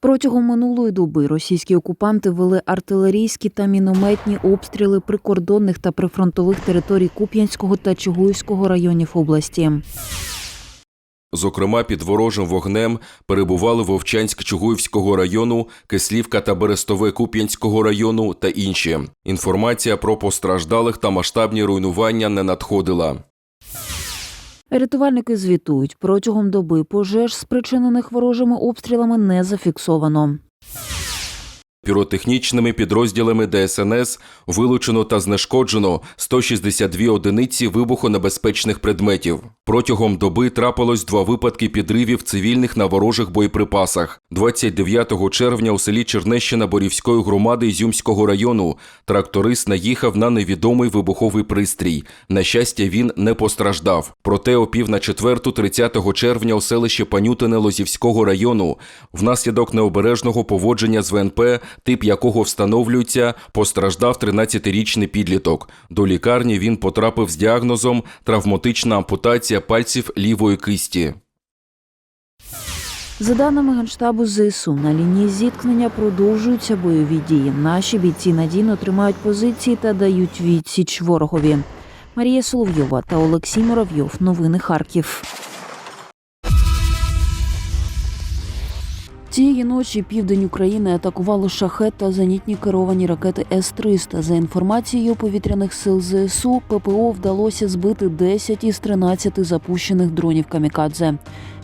Протягом минулої доби російські окупанти вели артилерійські та мінометні обстріли прикордонних та прифронтових територій Куп'янського та Чугуївського районів області. Зокрема, під ворожим вогнем перебували Вовчанськ-Чугуївського району, Кислівка та Берестове Куп'янського району та інші. Інформація про постраждалих та масштабні руйнування не надходила. Рятувальники звітують, протягом доби пожеж, спричинених ворожими обстрілами, не зафіксовано. Піротехнічними підрозділами ДСНС вилучено та знешкоджено 162 одиниці вибухонебезпечних предметів. Протягом доби трапилось два випадки підривів цивільних на ворожих боєприпасах. 29 червня у селі Чернещина Борівської громади Ізюмського району тракторист наїхав на невідомий вибуховий пристрій. На щастя, він не постраждав. Проте о пів на четверту 30 червня у селищі Панютине Лозівського району внаслідок необережного поводження з ВНП, тип якого встановлюється, постраждав 13-річний підліток. До лікарні він потрапив з діагнозом травматична ампутація пальців лівої кисті. За даними Генштабу ЗСУ, на лінії зіткнення продовжуються бойові дії. Наші бійці надійно тримають позиції та дають відсіч ворогові. Марія Соловйова та Олексій Муравйов. Новини Харків. Цієї ночі південь України атакували шахет та зенітні керовані ракети С-300. За інформацією повітряних сил ЗСУ, ППО вдалося збити 10 із 13 запущених дронів камікадзе.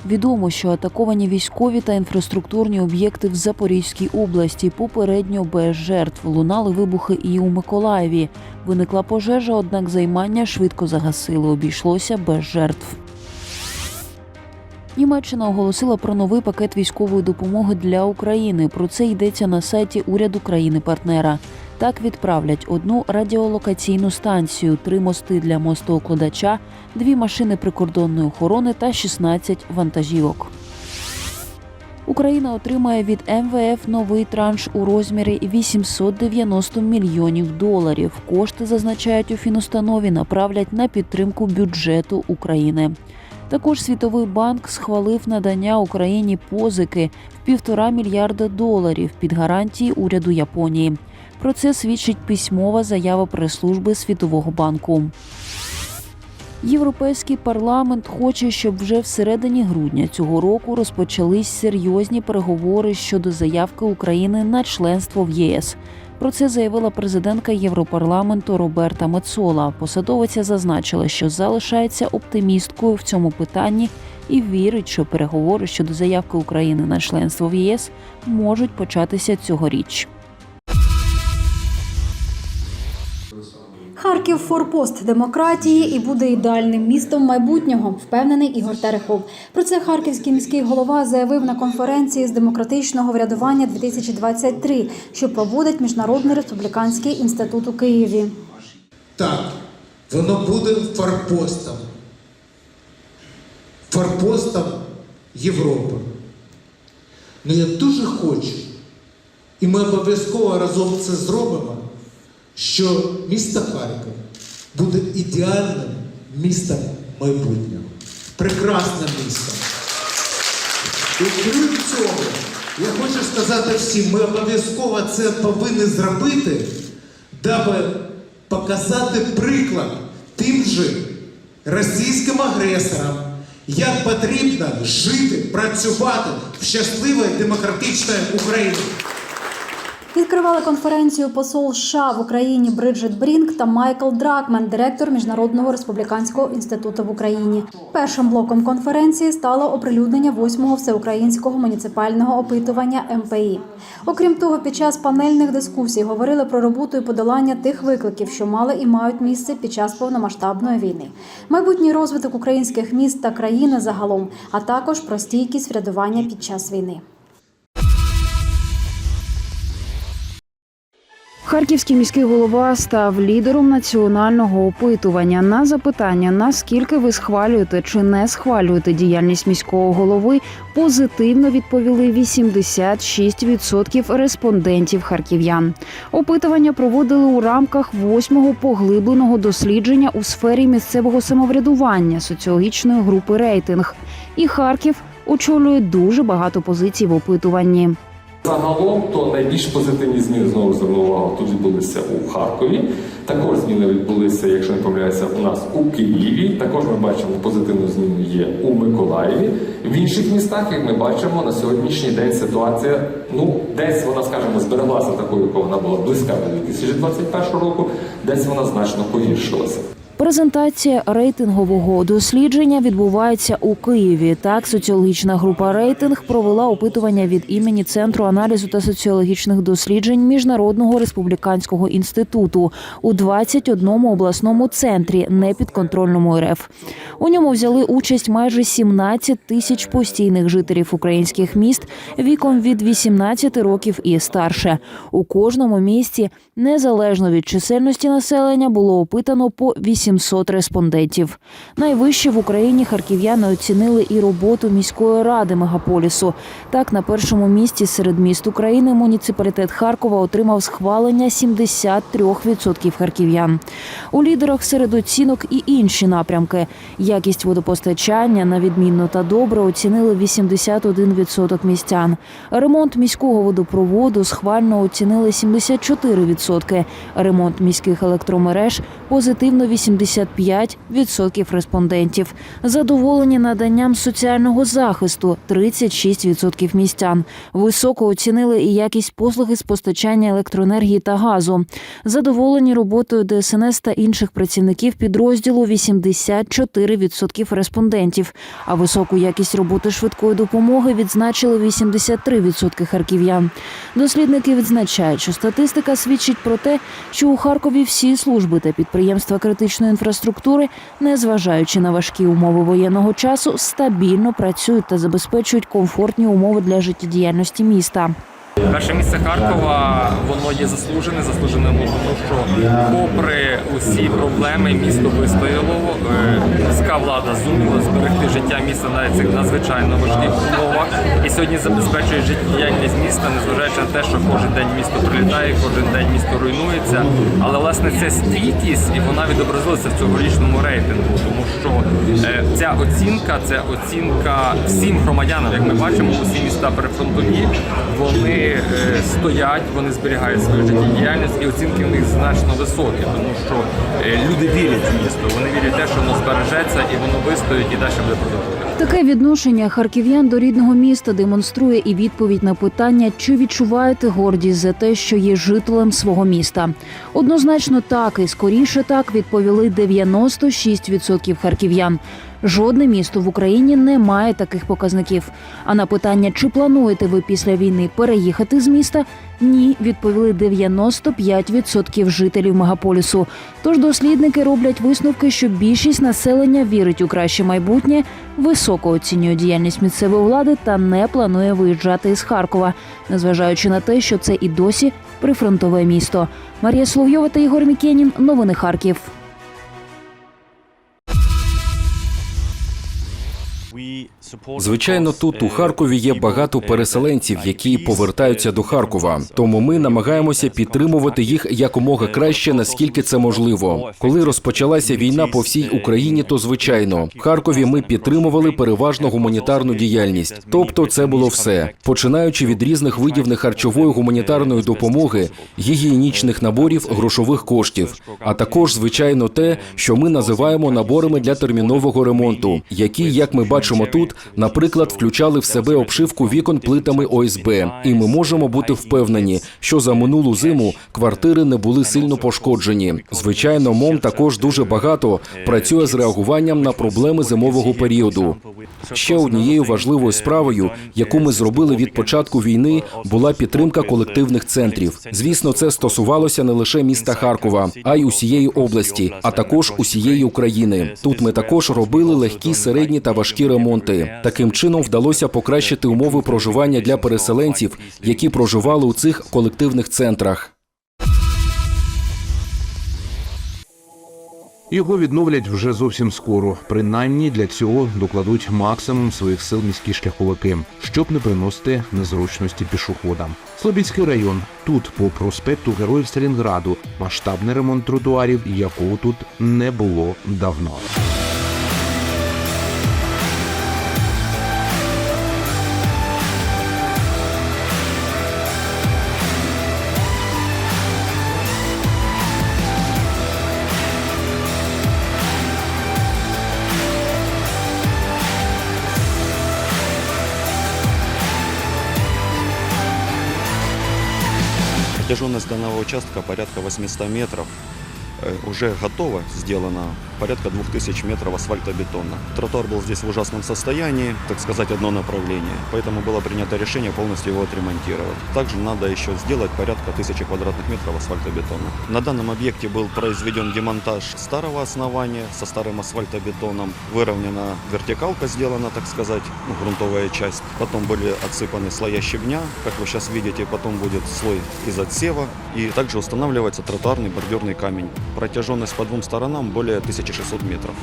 Відомо, що атаковані військові та інфраструктурні об'єкти в Запорізькій області попередньо без жертв лунали вибухи і у Миколаєві. Виникла пожежа, однак займання швидко загасили. Обійшлося без жертв. Німеччина оголосила про новий пакет військової допомоги для України. Про це йдеться на сайті уряду країни-партнера. Так відправлять одну радіолокаційну станцію, три мости для мостоукладача, дві машини прикордонної охорони та 16 вантажівок. Україна отримає від МВФ новий транш у розмірі 890 мільйонів доларів. Кошти зазначають у фінустанові, направлять на підтримку бюджету України. Також Світовий банк схвалив надання Україні позики в півтора мільярда доларів під гарантії уряду Японії. Про це свідчить письмова заява прес-служби Світового банку. Європейський парламент хоче, щоб вже всередині грудня цього року розпочались серйозні переговори щодо заявки України на членство в ЄС. Про це заявила президентка Європарламенту Роберта Мецола. Посадовиця зазначила, що залишається оптимісткою в цьому питанні і вірить, що переговори щодо заявки України на членство в ЄС можуть початися цьогоріч. Харків форпост демократії і буде ідеальним містом майбутнього, впевнений Ігор Терехов. Про це харківський міський голова заявив на конференції з демократичного врядування 2023, що проводить Міжнародний республіканський інститут у Києві. Так, воно буде форпостом. Форпостом Європи. Ну я дуже хочу, і ми обов'язково разом це зробимо, що місто Харків буде ідеальним містом майбутнього. Прекрасне місто. І крім цього, я хочу сказати всім, ми обов'язково це повинні зробити, даби показати приклад тим же російським агресорам, як потрібно жити, працювати в щасливій демократичній Україні. Відкривали конференцію посол США в Україні Бриджит Брінк та Майкл Дракман, директор Міжнародного республіканського інституту в Україні. Першим блоком конференції стало оприлюднення восьмого всеукраїнського муніципального опитування МПІ. Окрім того, під час панельних дискусій говорили про роботу і подолання тих викликів, що мали і мають місце під час повномасштабної війни, майбутній розвиток українських міст та країни загалом, а також про стійкість врядування під час війни. Харківський міський голова став лідером національного опитування на запитання, наскільки ви схвалюєте чи не схвалюєте діяльність міського голови. Позитивно відповіли 86% респондентів харків'ян. Опитування проводили у рамках восьмого поглибленого дослідження у сфері місцевого самоврядування соціологічної групи рейтинг. І Харків очолює дуже багато позицій в опитуванні. Загалом то найбільш позитивні зміни знову зверну увагу тут відбулися у Харкові. Також зміни відбулися, якщо не помиляюся, у нас у Києві. Також ми бачимо позитивну зміну є у Миколаєві. В інших містах, як ми бачимо, на сьогоднішній день ситуація, ну десь вона, скажімо, збереглася такою, яка вона була близька до 2021 року, десь вона значно погіршилася. Презентація рейтингового дослідження відбувається у Києві. Так, соціологічна група рейтинг провела опитування від імені Центру аналізу та соціологічних досліджень Міжнародного республіканського інституту у 21 обласному центрі, непідконтрольному РФ. У ньому взяли участь майже 17 тисяч постійних жителів українських міст віком від 18 років і старше. У кожному місті, незалежно від чисельності населення, було опитано по 800 респондентів. Найвище в Україні харків'яни оцінили і роботу міської ради мегаполісу. Так, на першому місці серед міст України муніципалітет Харкова отримав схвалення 73% харків'ян. У лідерах серед оцінок і інші напрямки. Якість водопостачання на відмінно та добре оцінили 81% містян. Ремонт міського водопроводу схвально оцінили 74%. Ремонт міських електромереж позитивно 85% респондентів. Задоволені наданням соціального захисту 36% містян. Високо оцінили і якість послуги з постачання електроенергії та газу. Задоволені роботою ДСНС та інших працівників підрозділу 84% респондентів. А високу якість роботи швидкої допомоги відзначили 83% харків'ян. Дослідники відзначають, що статистика свідчить про те, що у Харкові всі служби та підприємства критичної інфраструктури, незважаючи на важкі умови воєнного часу, стабільно працюють та забезпечують комфортні умови для життєдіяльності міста. Перше місце Харкова воно є заслужене, заслужене тому, що попри усі проблеми місто вистояло. Е, Міська влада зуміла зберегти життя міста на цих надзвичайно важких умовах і сьогодні забезпечує життєдіяльність міста, незважаючи на те, що кожен день місто прилітає, кожен день місто руйнується. Але власне ця стійкість і вона відобразилася в цьогорічному рейтингу, тому що е, ця оцінка це оцінка всім громадянам. Як ми бачимо, усі міста прифронтові вони е, стоять, вони зберігають свою життєдіяльність, і оцінки в них значно високі, тому що е, люди вірять в місто. Вони вірять в те, що воно збережеться і воно вистоїть і далі буде продовжувати. Таке відношення харків'ян до рідного міста демонструє і відповідь на питання, чи відчуваєте гордість за те, що є жителем свого міста. Однозначно так і скоріше так відповіли 96% харків'ян. Жодне місто в Україні не має таких показників. А на питання, чи плануєте ви після війни переїхати з міста? Ні, відповіли 95% жителів мегаполісу. Тож дослідники роблять висновки, що більшість населення вірить у краще майбутнє, високо оцінює діяльність місцевої влади та не планує виїжджати із Харкова, незважаючи на те, що це і досі прифронтове місто. Марія Соловйова та Ігор Мікенін. Новини Харків. Звичайно, тут у Харкові є багато переселенців, які повертаються до Харкова. Тому ми намагаємося підтримувати їх якомога краще, наскільки це можливо. Коли розпочалася війна по всій Україні, то звичайно в Харкові ми підтримували переважно гуманітарну діяльність. Тобто, це було все, починаючи від різних видів нехарчової гуманітарної допомоги, гігієнічних наборів, грошових коштів, а також звичайно те, що ми називаємо наборами для термінового ремонту, які, як ми бачимо тут, наприклад, включали в себе обшивку вікон плитами ОСБ, і ми можемо бути впевнені, що за минулу зиму квартири не були сильно пошкоджені. Звичайно, МОМ також дуже багато працює з реагуванням на проблеми зимового періоду. Ще однією важливою справою, яку ми зробили від початку війни, була підтримка колективних центрів. Звісно, це стосувалося не лише міста Харкова, а й усієї області, а також усієї України. Тут ми також робили легкі, середні та важкі ремонти. Таким чином вдалося покращити умови проживання для переселенців, які проживали у цих колективних центрах. Його відновлять вже зовсім скоро. Принаймні для цього докладуть максимум своїх сил міські шляховики, щоб не приносити незручності пішоходам. Слобідський район тут, по проспекту Героїв Сталінграду, масштабний ремонт тротуарів, якого тут не було давно. Протяженность данного участка порядка 800 метров. Э, Уже готово, сделано порядка 2000 метров асфальтобетона. Тротуар был здесь в ужасном состоянии, так сказать, одно направление. Поэтому было принято решение полностью его отремонтировать. Также надо еще сделать порядка 1000 квадратных метров асфальтобетона. На данном объекте был произведен демонтаж старого основания со старым асфальтобетоном. Выровнена вертикалка сделана, так сказать, ну, грунтовая часть. Потом были отсыпаны слоя щебня, как вы сейчас видите. Потом будет слой из отсева. И также устанавливается тротуарный бордюрный камень. Протяженность по двум сторонам более 1600 метров.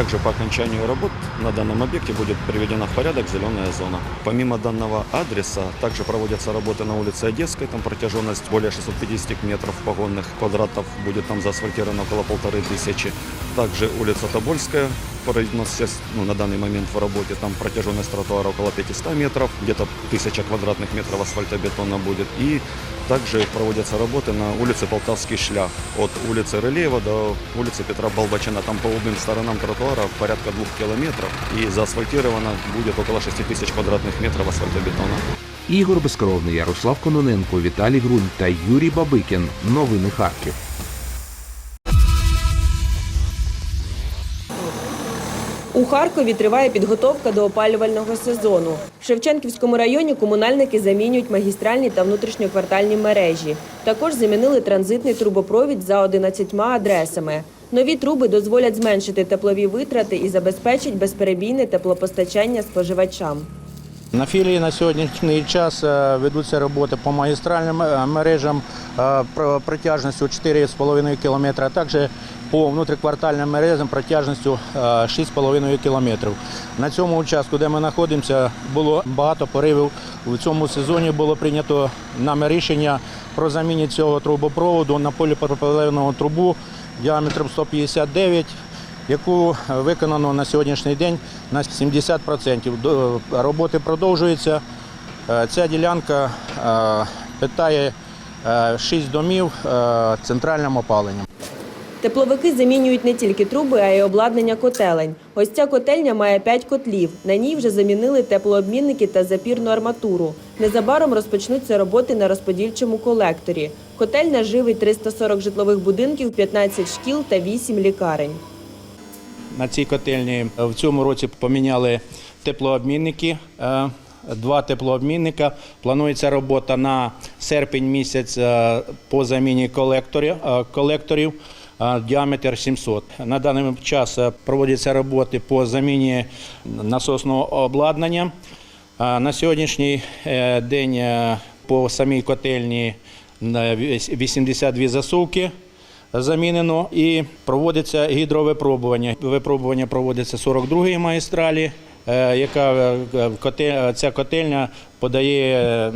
Также по окончанию работ на данном объекте будет приведена в порядок зеленая зона. Помимо данного адреса, также проводятся работы на улице Одесской, там протяженность более 650 метров погонных квадратов, будет там заасфальтировано около полторы тысячи. Также улица Тобольская, ну, на данный момент в работе, там протяженность тротуара около 500 метров, где-то 1000 квадратных метров асфальтобетона будет. И также проводятся работы на улице Полтавский шлях, от улицы Рылеева до улицы Петра Балбачина. Там по обеим сторонам тротуара порядка двух километров и заасфальтировано будет около 6 тысяч квадратных метров асфальтобетона. Ігор Безкровний, Ярослав Кононенко, Віталій Грунь та Юрій Бабикін. Новини Харків. У Харкові триває підготовка до опалювального сезону. В Шевченківському районі комунальники замінюють магістральні та внутрішньоквартальні мережі. Також замінили транзитний трубопровід за 11 адресами. Нові труби дозволять зменшити теплові витрати і забезпечать безперебійне теплопостачання споживачам. На філії на сьогоднішній час е, ведуться роботи по магістральним е, мережам е, про- протяжністю 4,5 км, а також по внутриквартальним мережам протяжністю е, 6,5 км. На цьому участку, де ми знаходимося, було багато поривів. У цьому сезоні було прийнято нами рішення про заміну цього трубопроводу на поліпропилену трубу діаметром 159 яку виконано на сьогоднішній день на 70%. Роботи продовжуються. Е, Ця ділянка е, питає 6 домів е, центральним опаленням. Тепловики замінюють не тільки труби, а й обладнання котелень. Ось ця котельня має 5 котлів. На ній вже замінили теплообмінники та запірну арматуру. Незабаром розпочнуться роботи на розподільчому колекторі. Котельня живить 340 житлових будинків, 15 шкіл та 8 лікарень. На цій котельні в цьому році поміняли теплообмінники. е, Два теплообмінника. Планується робота на серпень місяць е, по заміні колекторів, е, е, діаметр 700. На даний час е, проводяться роботи по заміні насосного обладнання. На сьогоднішній е, день е, по самій котельні е, 82 засувки замінено і проводиться гідровипробування. Випробування проводиться 42-ї магістралі, яка ця котельня подає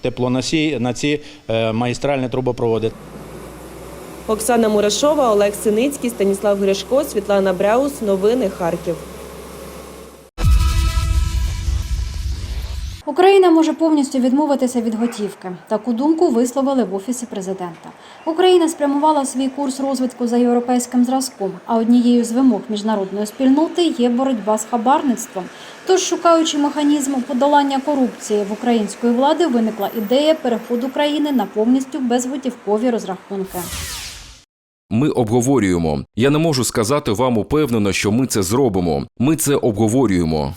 теплоносій на ці магістральні трубопроводи. Оксана Мурашова, Олег Синицький, Станіслав Гришко, Світлана Бреус. Новини Харків. Україна може повністю відмовитися від готівки. Таку думку висловили в офісі президента. Україна спрямувала свій курс розвитку за європейським зразком. А однією з вимог міжнародної спільноти є боротьба з хабарництвом. Тож, шукаючи механізм подолання корупції в української влади, виникла ідея переходу країни на повністю безготівкові розрахунки. Ми обговорюємо. Я не можу сказати вам упевнено, що ми це зробимо. Ми це обговорюємо.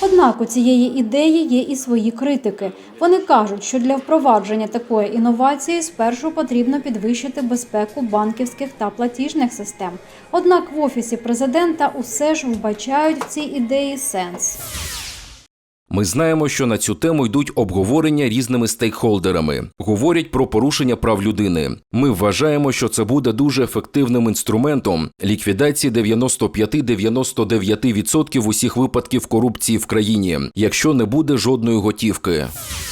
Однак у цієї ідеї є і свої критики. Вони кажуть, що для впровадження такої інновації спершу потрібно підвищити безпеку банківських та платіжних систем. Однак в офісі президента усе ж вбачають в цій ідеї сенс. Ми знаємо, що на цю тему йдуть обговорення різними стейкхолдерами. Говорять про порушення прав людини. Ми вважаємо, що це буде дуже ефективним інструментом ліквідації 95-99% усіх випадків корупції в країні, якщо не буде жодної готівки.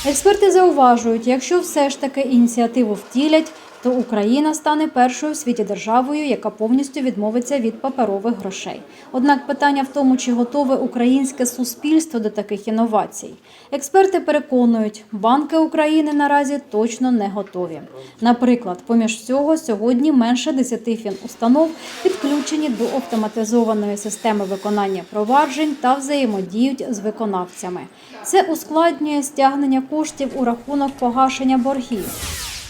Експерти зауважують, якщо все ж таки ініціативу втілять, то Україна стане першою в світі державою, яка повністю відмовиться від паперових грошей. Однак питання в тому, чи готове українське суспільство до таких інновацій. Експерти переконують, банки України наразі точно не готові. Наприклад, поміж всього сьогодні менше 10 фінустанов підключені до автоматизованої системи виконання проваджень та взаємодіють з виконавцями. Це ускладнює стягнення коштів у рахунок погашення боргів.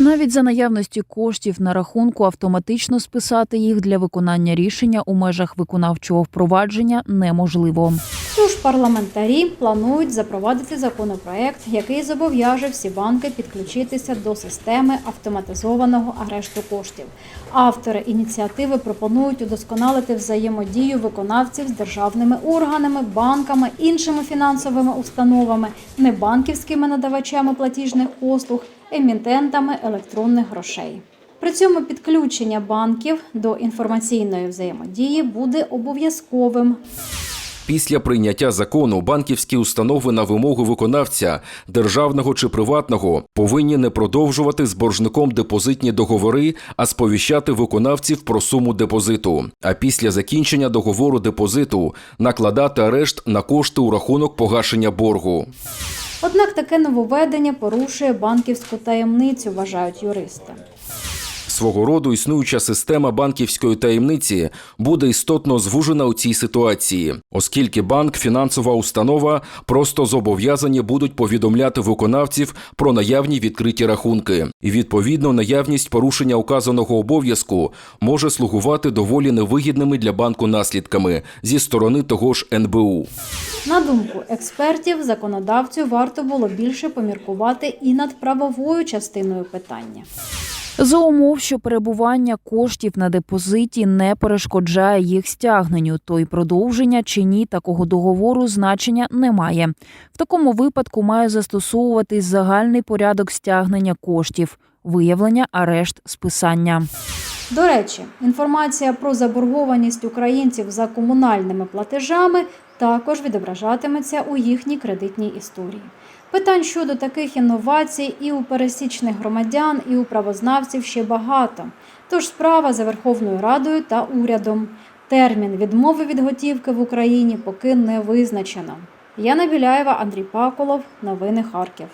Навіть за наявності коштів на рахунку автоматично списати їх для виконання рішення у межах виконавчого впровадження неможливо. Тож парламентарі планують запровадити законопроект, який зобов'яже всі банки підключитися до системи автоматизованого арешту коштів. Автори ініціативи пропонують удосконалити взаємодію виконавців з державними органами, банками, іншими фінансовими установами, небанківськими надавачами платіжних послуг, емітентами електронних грошей. При цьому підключення банків до інформаційної взаємодії буде обов'язковим. Після прийняття закону банківські установи на вимогу виконавця, державного чи приватного, повинні не продовжувати з боржником депозитні договори, а сповіщати виконавців про суму депозиту. А після закінчення договору депозиту накладати арешт на кошти у рахунок погашення боргу. Однак таке нововведення порушує банківську таємницю, вважають юристи. Свого роду існуюча система банківської таємниці буде істотно звужена у цій ситуації, оскільки банк, фінансова установа просто зобов'язані будуть повідомляти виконавців про наявні відкриті рахунки, і відповідно наявність порушення указаного обов'язку може слугувати доволі невигідними для банку наслідками зі сторони того ж НБУ. На думку експертів, законодавцю варто було більше поміркувати і над правовою частиною питання. За умов, що перебування коштів на депозиті не перешкоджає їх стягненню, то й продовження чи ні такого договору значення немає. В такому випадку має застосовуватись загальний порядок стягнення коштів, виявлення, арешт, списання. До речі, інформація про заборгованість українців за комунальними платежами також відображатиметься у їхній кредитній історії. Питань щодо таких інновацій і у пересічних громадян, і у правознавців ще багато. Тож справа за Верховною Радою та урядом. Термін відмови від готівки в Україні поки не визначено. Яна Біляєва, Андрій Паколов. Новини Харків.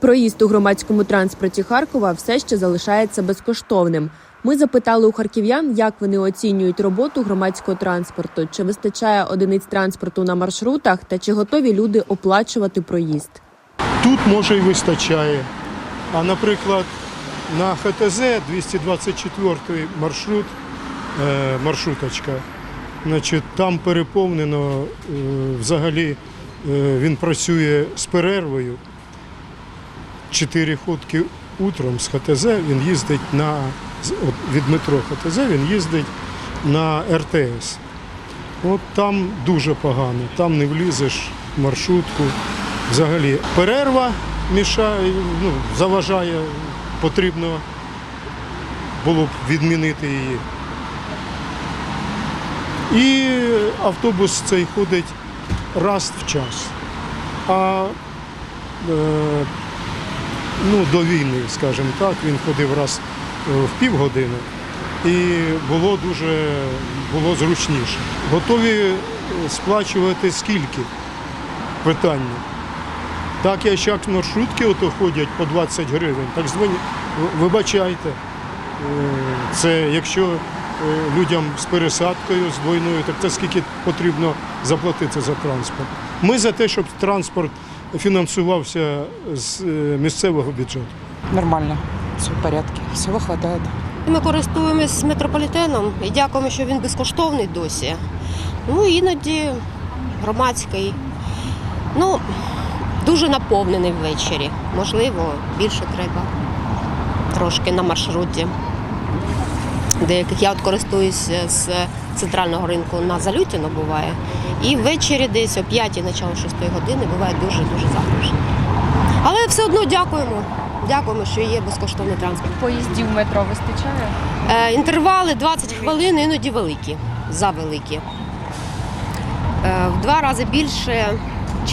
Проїзд у громадському транспорті Харкова все ще залишається безкоштовним. Ми запитали у харків'ян, як вони оцінюють роботу громадського транспорту, чи вистачає одиниць транспорту на маршрутах та чи готові люди оплачувати проїзд. Тут може й вистачає. А наприклад, на ХТЗ 224 маршрут, е, маршруточка, значить, там переповнено е, взагалі е, він працює з перервою. Чотири ходки утром з ХТЗ він їздить на від метро ХТЗ він їздить на РТС. От там дуже погано, там не влізеш в маршрутку. Взагалі перерва мішає, ну, заважає, потрібно було б відмінити її. І автобус цей ходить раз в час. А е, ну, до війни, скажімо так, він ходив раз в півгодини і було дуже було зручніше. Готові е, сплачувати скільки? Питання. Так, як маршрутки ото ходять по 20 гривень, так «Ви- вибачайте. Е, Це якщо е, людям з пересадкою, з двойною, так це скільки потрібно заплатити за транспорт. Ми за те, щоб транспорт фінансувався з е, місцевого бюджету. Нормально, все в порядке, всего хватает. Ми користуємось метрополітеном і дякуємо, що він безкоштовний досі. Ну іноді громадський. Ну, дуже наповнений ввечері. Можливо, більше треба трошки на маршруті. Деяких я от користуюся з центрального ринку на Залютіно буває. І ввечері десь о 5-й, начало 6 години буває дуже-дуже загружено. Але все одно дякуємо. Дякуємо, що є безкоштовний транспорт. Поїздів метро вистачає? Е, інтервали 20 хвилин, іноді великі, завеликі. Е, в два рази більше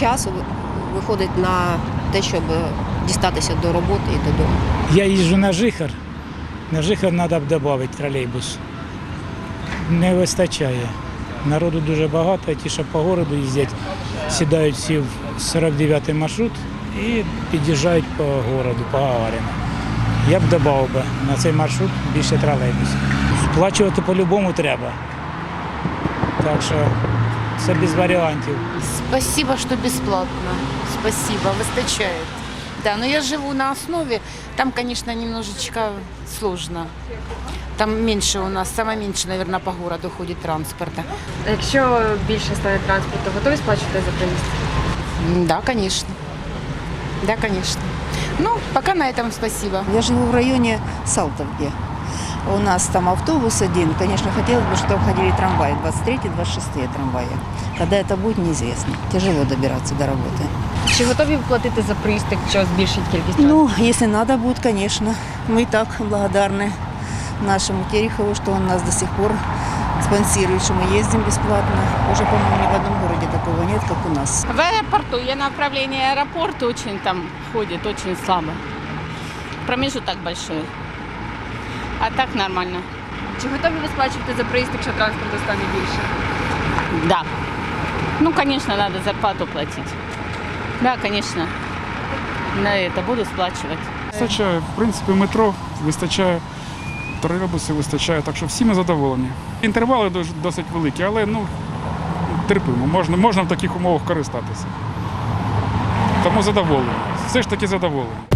часу виходить на те, щоб дістатися до роботи і додому. Я їжджу на Жихар. На Жихар треба б додати тролейбус. Не вистачає. Народу дуже багато, ті, що по городу їздять, сідають всі в 49-й маршрут і під'їжджають по городу, по Гагаріна. Я б додав би на цей маршрут більше тролейбусів. Сплачувати по-любому треба. Так що це без варіантів. Спасибо, что бесплатно. Спасибо, выстачает. Да, но я живу на основе. Там, конечно, немножечко сложно. Там меньше у нас, саме меньше, наверное, по городу ходит транспорта. Якщо більше стане транспорту, готові сплачувати за проїзд? Да, конечно. Да, конечно. Ну, пока на этом спасибо. Я живу в районе Салтовки. У нас там автобус один. Конечно, хотелось бы, чтобы ходили трамваи, 23-26 трамваи. Когда это будет, неизвестно. Тяжело добираться до работы. Чи готові ви платити за проїзд, якщо збільшить кількість Ну, если надо будет, конечно. Мы и так благодарны нашему Терехову, что он нас до сих пор спонсирует, что мы ездим бесплатно. Уже, по-моему, ни в одном городе такого нет, как у нас. В аэропорту, я на направлении аэропорта очень там ходит, очень слабо. Промежуток большой. А так нормально. Чи готові ви сплачувати за проїзд, якщо транспорту стане більше? Да. Ну, конечно, надо зарплату платить. Да, конечно. На это буду сплачивать. Вистачає, в принципі, метро вистачає, тролейбуси вистачає, так що всі ми задоволені. Інтервали дос- досить великі, але ну, терпимо, можна, можна в таких умовах користатися. Тому задоволений. Все ж таки задоволені.